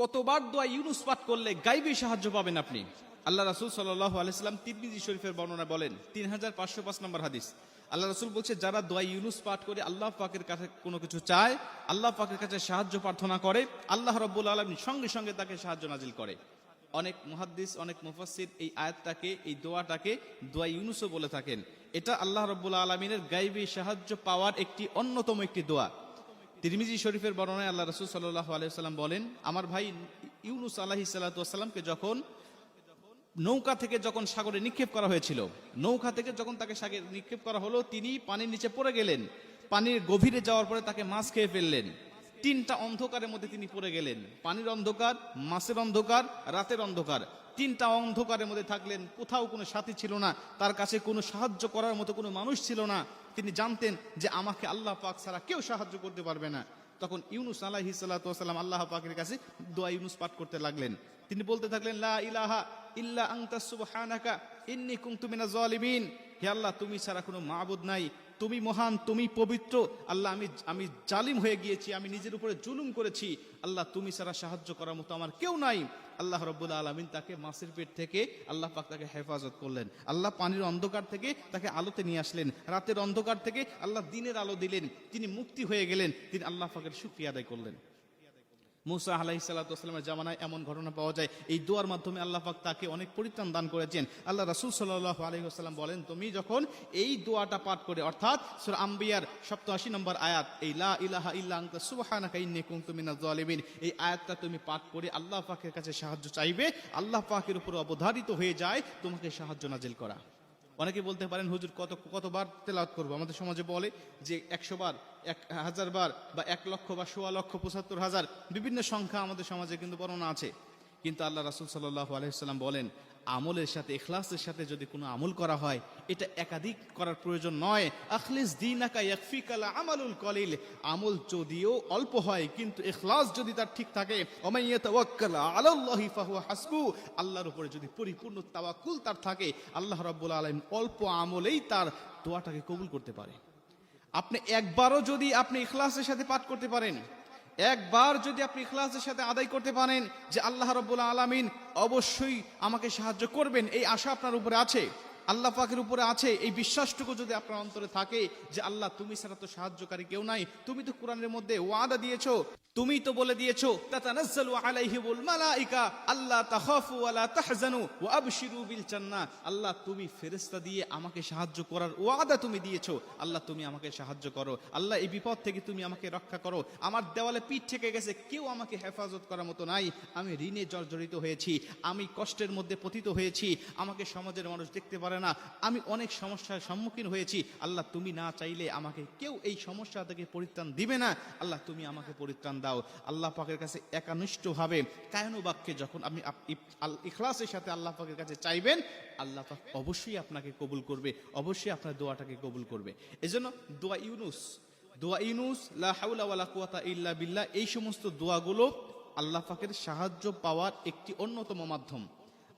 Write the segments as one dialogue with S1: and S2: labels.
S1: কতবার দোয়া ইউনুস পাঠ করলে গাইবে সাহায্য পাবেন আপনি? আল্লাহ রাসুল সাল্লাহ আলাইসাল্লাম তিরমিজি শরীফের বর্ণনা বলেন তিন হাজার পাঁচশো পাঁচ নম্বর হাদিস। আল্লাহ রসুল বলছে, যারা দোয়া ইউনুস পাঠ করে আল্লাহ পাকের কাছে কোনো কিছু চায়, আল্লাহ পাকের কাছে সাহায্য প্রার্থনা করে, আল্লাহ রব্বুল আলমী সঙ্গে সঙ্গে তাকে সাহায্য নাজিল করে। অনেক মুহাদ্দিস, অনেক মুফাসসির এই আয়াতটাকে, এই দোয়াটাকে দোয়া ইউনুসও বলে থাকেন। এটা আল্লাহ রব্বুল আলমিনের গাইবী সাহায্য পাওয়ার একটি অন্যতম একটি দোয়া। তিরমিজি শরীফের বর্ণনায় আল্লাহ রসুল সাল্লাহ আলাইসাল্লাম বলেন, আমার ভাই ইউনুস আলাহি সাল্লাতামকে যখন নৌকা থেকে যখন সাগরে নিক্ষেপ করা হয়েছিল, নৌকা থেকে যখন তাকে সাগরে নিক্ষেপ করা হলো, তিনি পানির নিচে পড়ে গেলেন। পানির গভীরে যাওয়ার পরে তাকে মাছ খেয়ে ফেললেন। তিনটা অন্ধকারের মধ্যে তিনি পড়ে গেলেন। পানির অন্ধকার, মাছের অন্ধকার, রাতের অন্ধকার। তিনটা অন্ধকারের মধ্যে থাকলেন, কোথাও কোনো সাথী ছিল না, তার কাছে কোনো সাহায্য করার মতো কোনো মানুষ ছিল না। তিনি জানতেন যে আমাকে আল্লাহ পাক ছাড়া কেউ সাহায্য করতে পারবে না। তখন ইউনুস আলাহি সাল্লাম আল্লাহ পাকের কাছে দোয়া ইউনুস পাঠ করতে লাগলেন। তিনি বলতে থাকলেন, লা ইলাহা ইল্লা আনতা সুবহানাকা, ইন্নী কুনতু জালিমিন। হে আল্লাহ, তুমি ছাড়া কোনো মাবুদ নাই। তুমি মহান, তুমি পবিত্র। আল্লাহ, আমি আমি জালিম হয়ে গিয়েছি, আমি নিজের উপরে জুলুম করেছি। আল্লাহ, তুমি ছাড়া সাহায্য করার মতো আমার কেউ নাই। আল্লাহ রব্বুল্লা আলমিন তাকে মাছের পেট থেকে আল্লাহ পাক তাকে হেফাজত করলেন। আল্লাহ পানির অন্ধকার থেকে তাকে আলোতে নিয়ে আসলেন। রাতের অন্ধকার থেকে আল্লাহ দিনের আলো দিলেন। তিনি মুক্তি হয়ে গেলেন। তিনি আল্লাহ পাকের সুক্রিয়া আদায় করলেন। মুসা আলাহি সাল্লাহামের জামানায় এমন ঘটনা পাওয়া যায়। এই দোয়ার মাধ্যমে আল্লাহ পাক তাকে অনেক পরিত্রাণ দান করেছেন। আল্লাহ রাসুল সাল্লাহ আলহিহাস্লাম বলেন, তুমি যখন এই দোয়াটা পাঠ করে, অর্থাৎ সুর আম্বিয়ার সপ্তাশি নম্বর আয়াত, এই লা ইলাহা ইল্লা আনতা সুবহানাকা ইন্নী এই আয়াতটা তুমি পাঠ করে আল্লাহ পাকের কাছে সাহায্য চাইবে, আল্লাহ পাকের উপর অবধারিত হয়ে যায়, তোমাকে সাহায্য নাজিল করা। অনেকে বলতে পারেন, হুজুর, কত, কতবার তেলাওয়াত করব? আমাদের সমাজে বলে যে একশো বার এক হাজার বার বা এক লক্ষ বা সোয়া লক্ষ, পঁচাত্তর হাজার বিভিন্ন সংখ্যা আমাদের সমাজে কিন্তু বর্ণনা আছে। কিন্তু আল্লাহ রাসুল সাল্লাহ আলহিসাল্লাম বলেন আমলের সাথে এখলাসের সাথে যদি কোনো আমল করা হয়, এটা একাধিক করার প্রয়োজন নয়। আখলিস দিন আকা আমালুল কলিল। আমল যদিও অল্প হয়, কিন্তু এখলাস যদি তার ঠিক থাকে আলাল্লাহি হাসবু। আল্লাহর উপরে যদি পরিপূর্ণ তাওয়াক্কুল তার থাকে, আল্লাহ রাব্বুল আলামিন অল্প আমলেই তার দোয়াটাকে কবুল করতে পারে। আপনি একবারও যদি আপনি ইখলাসের সাথে পাঠ করতে পারেন একবার যদি আপনি ইখলাসের সাথে আদায় করতে পারেন যে আল্লাহ রব্বুল আলমিন অবশ্যই আমাকে সাহায্য করবেন, এই আশা আপনার উপরে আছে। আল্লাহ পাকের উপরে আছে এই বিশ্বাসটুকু যদি আপনার অন্তরে থাকে যে আল্লাহ, তুমি ছাড়া তো সাহায্যকারী কেউ নাই, তুমি তো কোরআনের মধ্যে ওয়াদা দিয়েছ, তুমি তো বলে দিয়েছ, তাতানাজ্জালু বিল জান্নাহ। আল্লাহ, তুমি ফেরেশতা দিয়ে আমাকে সাহায্য করার ওয়াদা তুমি দিয়েছ। আল্লাহ, তুমি আমাকে সাহায্য করো। আল্লাহ, এই বিপদ থেকে তুমি আমাকে রক্ষা করো। আমার দেওয়ালে পিঠ থেকে গেছে, কেউ আমাকে হেফাজত করার মতো নাই। আমি ঋণে জর্জরিত হয়েছি, আমি কষ্টের মধ্যে পতিত হয়েছি। আমাকে সমাজের মানুষ দেখতে পারে না। আমি অনেক সমস্যার সম্মুখীন হয়েছি। আল্লাহ, তুমি না চাইলে আমাকে কেউ এই সমস্যা থেকে পরিত্রাণ দিবে না। আল্লাহ, তুমি আমাকে পরিত্রাণ দাও। আল্লাহ পাকের কাছে একানিষ্ঠভাবে কায়নু বাক্যে যখন আপনি আপ- ইখলাসের সাথে আল্লাহ পাকের কাছে চাইবেন, আল্লাহ পাক অবশ্যই আপনাকে কবুল করবে, অবশ্যই আপনার দোয়াটাকে কবুল করবে। এজন্য দোয়া ইউনুস দোয়া ইউনুস, লা কুওয়াতা ইল্লা বিল্লাহ, এই সমস্ত দোয়াগুলো আল্লাহ পাকের সাহায্য পাওয়ার একটি অন্যতম মাধ্যম।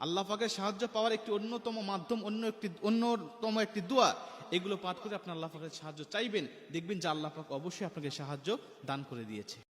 S1: আল্লাহ পাকের সাহায্য পাওয়ার একটি অন্যতম মাধ্যম, অন্য একটি, অন্যতম একটি দোয়া। এগুলো পাঠ করে আপনি আল্লাহ পাকের সাহায্য চাইবেন, দেখবেন যে আল্লাহ পাক অবশ্যই আপনাকে সাহায্য দান করে দিয়েছে।